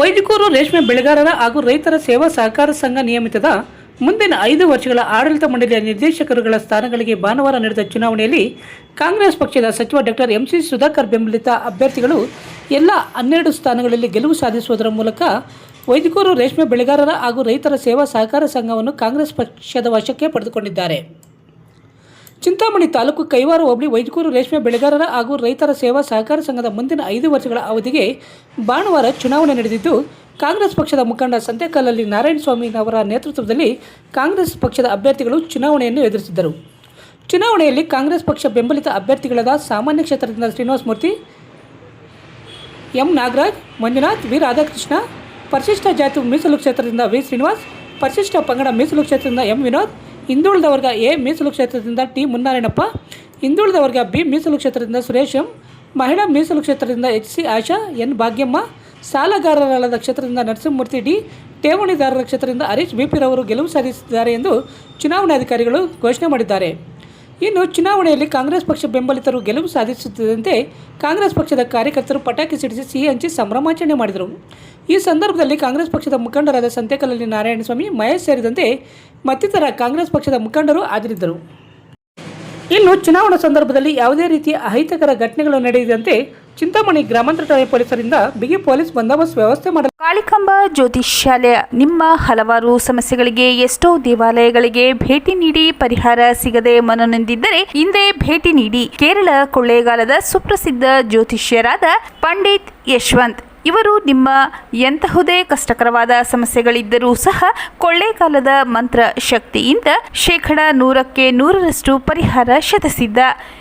ವೈದಿಕೂರು ರೇಷ್ಮೆ ಬೆಳೆಗಾರರ ಹಾಗೂ ರೈತರ ಸೇವಾ ಸಹಕಾರ ಸಂಘ ನಿಯಮಿತದ ಮುಂದಿನ ಐದು ವರ್ಷಗಳ ಆಡಳಿತ ಮಂಡಳಿಯ ನಿರ್ದೇಶಕರುಗಳ ಸ್ಥಾನಗಳಿಗೆ ಭಾನುವಾರ ನಡೆದ ಚುನಾವಣೆಯಲ್ಲಿ ಕಾಂಗ್ರೆಸ್ ಪಕ್ಷದ ಸಚಿವ ಡಾಕ್ಟರ್ ಎಂಸಿ ಸುಧಾಕರ್ ಬೆಂಬಲಿತ ಅಭ್ಯರ್ಥಿಗಳು ಎಲ್ಲ ಹನ್ನೆರಡು ಸ್ಥಾನಗಳಲ್ಲಿ ಗೆಲುವು ಸಾಧಿಸುವುದರ ಮೂಲಕ ವೈದಿಕೂರು ರೇಷ್ಮೆ ಬೆಳೆಗಾರರ ಹಾಗೂ ರೈತರ ಸೇವಾ ಸಹಕಾರ ಸಂಘವನ್ನು ಕಾಂಗ್ರೆಸ್ ಪಕ್ಷದ ವಶಕ್ಕೆ ಪಡೆದುಕೊಂಡಿದ್ದಾರೆ. ಚಿಂತಾಮಣಿ ತಾಲೂಕು ಕೈವಾರ ಹೋಬಳಿ ವೈದ್ಯಕೂರು ರೇಷ್ಮೆ ಬೆಳೆಗಾರರ ಹಾಗೂ ರೈತರ ಸೇವಾ ಸಹಕಾರ ಸಂಘದ ಮುಂದಿನ ಐದು ವರ್ಷಗಳ ಅವಧಿಗೆ ಭಾನುವಾರ ಚುನಾವಣೆ ನಡೆದಿದ್ದು ಕಾಂಗ್ರೆಸ್ ಪಕ್ಷದ ಮುಖಂಡ ಸಂತೆಕಲ್ಲಲ್ಲಿ ನಾರಾಯಣಸ್ವಾಮಿನವರ ನೇತೃತ್ವದಲ್ಲಿ ಕಾಂಗ್ರೆಸ್ ಪಕ್ಷದ ಅಭ್ಯರ್ಥಿಗಳು ಚುನಾವಣೆಯನ್ನು ಎದುರಿಸಿದ್ದರು. ಚುನಾವಣೆಯಲ್ಲಿ ಕಾಂಗ್ರೆಸ್ ಪಕ್ಷ ಬೆಂಬಲಿತ ಅಭ್ಯರ್ಥಿಗಳಾದ ಸಾಮಾನ್ಯ ಕ್ಷೇತ್ರದಿಂದ ಶ್ರೀನಿವಾಸ ಮೂರ್ತಿ, ಎಂ ನಾಗರಾಜ್, ಮಂಜುನಾಥ್, ವಿ ರಾಧಾಕೃಷ್ಣ, ಪರಿಶಿಷ್ಟ ಜಾತಿ ಮೀಸಲು ಕ್ಷೇತ್ರದಿಂದ ವಿ ಶ್ರೀನಿವಾಸ್, ಪರಿಶಿಷ್ಟ ಪಂಗಡ ಮೀಸಲು ಕ್ಷೇತ್ರದಿಂದ ಎಂ ವಿನೋದ್, ಹಿಂದುಳಿದ ವರ್ಗ ಎ ಮೀಸಲು ಕ್ಷೇತ್ರದಿಂದ ಟಿ ಮುನ್ನಾರಾಯಣಪ್ಪ ಹಿಂದುಳಿದ ವರ್ಗ ಬಿ ಮೀಸಲು ಕ್ಷೇತ್ರದಿಂದ ಸುರೇಶ್ ಎಂ, ಮಹಿಳಾ ಮೀಸಲು ಕ್ಷೇತ್ರದಿಂದ H C Asha, N Bhagyamma ಸಾಲಗಾರರಾದ ಕ್ಷೇತ್ರದಿಂದ ನರಸಿಂಹಮೂರ್ತಿ ಡಿ. ಠೇವಣಿದಾರರ ಕ್ಷೇತ್ರದಿಂದ ಹರೀಶ್ ಬಿಪಿರವರು ಗೆಲುವು ಸಾಧಿಸಿದ್ದಾರೆ ಎಂದು ಚುನಾವಣಾಧಿಕಾರಿಗಳು ಘೋಷಣೆ ಮಾಡಿದ್ದಾರೆ. ಇನ್ನು ಚುನಾವಣೆಯಲ್ಲಿ ಕಾಂಗ್ರೆಸ್ ಪಕ್ಷ ಬೆಂಬಲಿತರು ಗೆಲುವು ಸಾಧಿಸುತ್ತಿದ್ದಂತೆ ಕಾಂಗ್ರೆಸ್ ಪಕ್ಷದ ಕಾರ್ಯಕರ್ತರು ಪಟಾಕಿ ಸಿಡಿಸಿ ಸಿಹಿ ಹಂಚಿ ಸಂಭ್ರಮಾಚರಣೆ ಮಾಡಿದರು. ಈ ಸಂದರ್ಭದಲ್ಲಿ ಕಾಂಗ್ರೆಸ್ ಪಕ್ಷದ ಮುಖಂಡರಾದ ಸಂತೆಕಲ್ಲಲ್ಲಿ ನಾರಾಯಣಸ್ವಾಮಿ ಮಹೇಶ್ ಸೇರಿದಂತೆ ಮತ್ತಿತರ ಕಾಂಗ್ರೆಸ್ ಪಕ್ಷದ ಮುಖಂಡರು ಹಾಜರಿದ್ದರು. ಇನ್ನು ಚುನಾವಣಾ ಸಂದರ್ಭದಲ್ಲಿ ಯಾವುದೇ ರೀತಿಯ ಅಹಿತಕರ ಘಟನೆಗಳು ನಡೆಯದಂತೆ ಚಿಂತಾಮಣಿ ಗ್ರಾಮಾಂತರ ಠಾಣೆ ಪೊಲೀಸರಿಂದ ಬಿಗಿ ಪೊಲೀಸ್ ಬಂದೋಬಸ್ತ್ ವ್ಯವಸ್ಥೆ ಮಾಡಲಾಗಿದೆ ಕಾಳಿಕಾಂಬ ಜ್ಯೋತಿಷ್ಯಾಲಯ. ನಿಮ್ಮ ಹಲವಾರು ಸಮಸ್ಯೆಗಳಿಗೆ ಎಷ್ಟೋ ದೇವಾಲಯಗಳಿಗೆ ಭೇಟಿ ನೀಡಿ ಪರಿಹಾರ ಸಿಗದೆ ಮನನೊಂದಿದ್ದರೆ ಹಿಂದೆ ಭೇಟಿ ನೀಡಿ. ಕೇರಳ ಕೊಳ್ಳೇಗಾಲದ ಸುಪ್ರಸಿದ್ಧ ಜ್ಯೋತಿಷ್ಯರಾದ ಪಂಡಿತ್ ಯಶವಂತ್. ಇವರು ನಿಮ್ಮ ಎಂತಹುದೇ ಕಷ್ಟಕರವಾದ ಸಮಸ್ಯೆಗಳಿದ್ದರೂ ಸಹ ಕೊಳ್ಳೇಗಾಲದ ಮಂತ್ರ ಶಕ್ತಿಯಿಂದ ಶೇಕಡ ನೂರಕ್ಕೆ ನೂರರಷ್ಟು ಪರಿಹಾರ ಶತಸಿದ್ಧ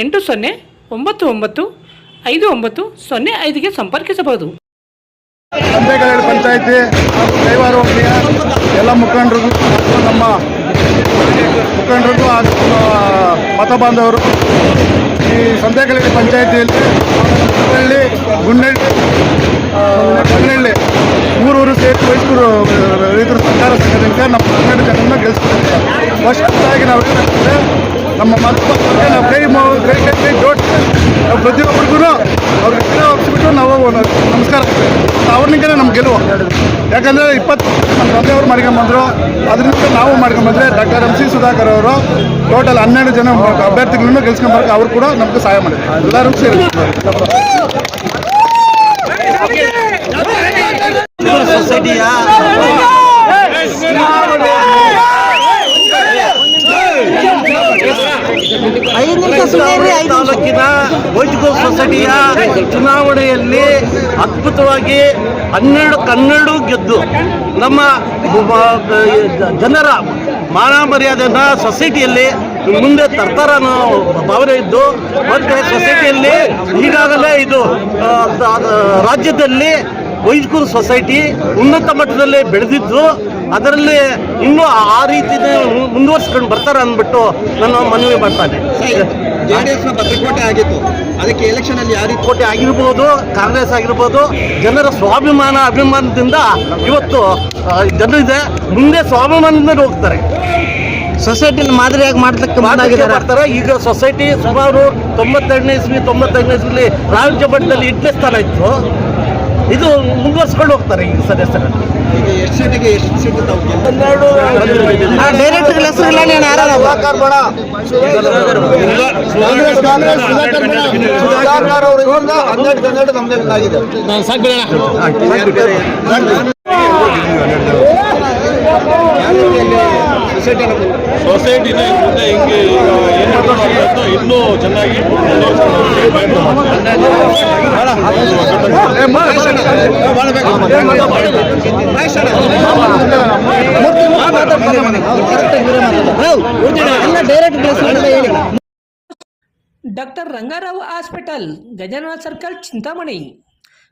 ಎಂಟು ಸೊನ್ನೆ ಒಂಬತ್ತು ಒಂಬತ್ತು ಐದು ಒಂಬತ್ತು ಸೊನ್ನೆ ಐದಿಗೆ ಸಂಪರ್ಕಿಸಬಹುದು. ಸಂತೆಗಲ್ಲು ಪಂಚಾಯತಿ ಕೈವಾರ ಎಲ್ಲ ಮುಖಂಡರಿಗೂ ನಮ್ಮ ಮುಖಂಡರಿಗೂ ಮತ ಬಾಂಧವರು ಈ ಸಂತೆಗಲ್ಲು ಪಂಚಾಯತಿಯಲ್ಲಿ ಹುಬ್ಬಳ್ಳಿ, ಗುಂಡಳ್ಳಿ ಮೂರೂರು ಸೇರಿ ಮೈಸೂರು, ರೈತರ ಸರ್ಕಾರ ಸಂಘದಿಂದ ನಮ್ಮ ಹನ್ನೆರಡು ಜನರನ್ನ ಫಸ್ಟ್ ಫಸ್ಟಾಗಿ ನಾವು ಏನಾಗ್ತದೆ ನಮ್ಮ ಮತ ಸರ್ಕಾರ ಅವ್ರನಿಗೆ ನಮ್ಮ ಗೆಲುವು. ಯಾಕಂದರೆ ಇಪ್ಪತ್ತು ನಮ್ಮ ತಂದೆಯವರು ಮಾಡ್ಕೊಂಬಂದರು ಅದರಿಂದ ನಾವು ಮಾಡ್ಕೊಂಬಂದರೆ ಡಾಕ್ಟರ್ ಎಂ ಸಿ ಸುಧಾಕರ್ ಅವರು ಟೋಟಲ್ ಹನ್ನೆರಡು ಜನ ಅಭ್ಯರ್ಥಿಗಳನ್ನು ಗೆಲ್ಸ್ಕೊಂಬರಕ್ಕೆ ಅವರು ಕೂಡ ನಮಗೆ ಸಹಾಯ ಮಾಡಿದ್ದಾರೆ ಎಲ್ಲರೂ ಸೇರಿ. ಸೊಸೈಟಿಯ ತಾಲೂಕಿನ ವೈದಿಕ ಸೊಸೈಟಿಯ ಚುನಾವಣೆಯಲ್ಲಿ ಅದ್ಭುತವಾಗಿ ಹನ್ನೆರಡು ಕನ್ನಡ ಗೆದ್ದು ನಮ್ಮ ಜನರ ಮಾನ ಮರ್ಯಾದೆಯನ್ನ ಸೊಸೈಟಿಯಲ್ಲಿ ಮುಂದೆ ತರ್ತಾರ ಅನ್ನೋ ಭಾವನೆ ಇದ್ದು, ಮತ್ತು ಸೊಸೈಟಿಯಲ್ಲಿ ಈಗಾಗಲೇ ಇದು ರಾಜ್ಯದಲ್ಲಿ ವೈದ್ಯಕೂರು ಸೊಸೈಟಿ ಉನ್ನತ ಮಟ್ಟದಲ್ಲಿ ಬೆಳೆದಿದ್ದು, ಅದರಲ್ಲಿ ಇನ್ನೂ ಆ ರೀತಿ ಮುಂದುವರ್ಸ್ಕೊಂಡು ಬರ್ತಾರೆ ಅಂದ್ಬಿಟ್ಟು ನಾನು ಮನವಿ ಮಾಡ್ತಾನೆ ಜೆ ಡಿ ಎಸ್ನ ಆಗಿತ್ತು. ಅದಕ್ಕೆ ಎಲೆಕ್ಷನ್ ಅಲ್ಲಿ ಯಾವ ರೀತಿ ಕೋಟೆ ಆಗಿರ್ಬೋದು ಕಾಂಗ್ರೆಸ್ ಆಗಿರ್ಬೋದು ಜನರ ಸ್ವಾಭಿಮಾನ ಅಭಿಮಾನದಿಂದ ಇವತ್ತು ಜನರಿದೆ ಮುಂದೆ ಸ್ವಾಭಿಮಾನದಿಂದ ಹೋಗ್ತಾರೆ. ಸೊಸೈಟಿನ ಮಾದರಿಯಾಗಿ ಮಾಡ್ಲಿಕ್ಕೆ ಮಾಡ್ತಾರೆ. ಈಗ ಸೊಸೈಟಿ ಸುಮಾರು ತೊಂಬತ್ತೆರಡನೇ ಇಸ್ವಿ ತೊಂಬತ್ತೈದನೇ ಇಸ್ವಿಲಿ ರಾಜ್ಯ ಮಟ್ಟದಲ್ಲಿ ಎಂಟನೇ ಸ್ಥಾನ ಇತ್ತು. ಇದು ಮುಂದುವರ್ಸ್ಕೊಂಡು ಹೋಗ್ತಾರೆ ಈಗ ಸದಸ್ಯರಲ್ಲಿ. ಈಗ ಎಷ್ಟು ಸೀಟಿಗೆ ಎಷ್ಟು ಸೀಟ್ ತಾವು ಹನ್ನೆರಡು. ಹೆಸರು ಇಲ್ಲ ನೀನು ಯಾರು ಸುಧಾಕರ್ ಬಣ ಕಾಂಗ್ರೆಸ್ ಕಾಂಗ್ರೆಸ್ ಸುಧಾಕರ್ ಹನ್ನೆರಡು ಹನ್ನೆರಡು ಆಗಿದೆ ಸೊಸೈಟಿ ಸೊಸೈಟಿನ ಮುಂದೆ ಹಿಂಗೆ ಏನು ಇನ್ನೂ ಚೆನ್ನಾಗಿ doctor Rangarao hospital Gajanana circle Chintamani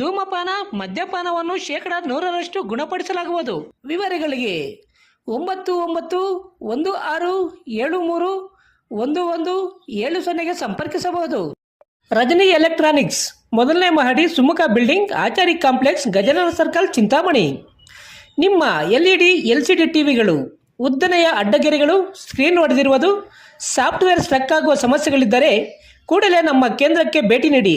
ಧೂಮಪಾನ, ಮದ್ಯಪಾನವನ್ನು ಶೇಕಡ ನೂರರಷ್ಟು ಗುಣಪಡಿಸಲಾಗುವುದು. ವಿವರಗಳಿಗೆ ಒಂಬತ್ತು ಒಂಬತ್ತು ಒಂದು ಆರು ಏಳು ಮೂರು ಒಂದು ಒಂದು ಏಳು ಸೊನ್ನೆಗೆ ಸಂಪರ್ಕಿಸಬಹುದು. ರಜನಿ ಎಲೆಕ್ಟ್ರಾನಿಕ್ಸ್ ಮೊದಲನೇ ಮಹಡಿ Sumukha building, Achari complex Gajanana circle, Chintamani. ನಿಮ್ಮ L E D L C D ಟಿವಿಗಳು, ಉದ್ದನೆಯ ಅಡ್ಡಗೆರೆಗಳು, ಸ್ಕ್ರೀನ್ ಹೊಡೆದಿರುವುದು ಸಾಫ್ಟ್ವೇರ್ ಸ್ಟ್ರಕ್ ಆಗುವ ಸಮಸ್ಯೆಗಳಿದ್ದರೆ ಕೂಡಲೇ ನಮ್ಮ ಕೇಂದ್ರಕ್ಕೆ ಭೇಟಿ ನೀಡಿ.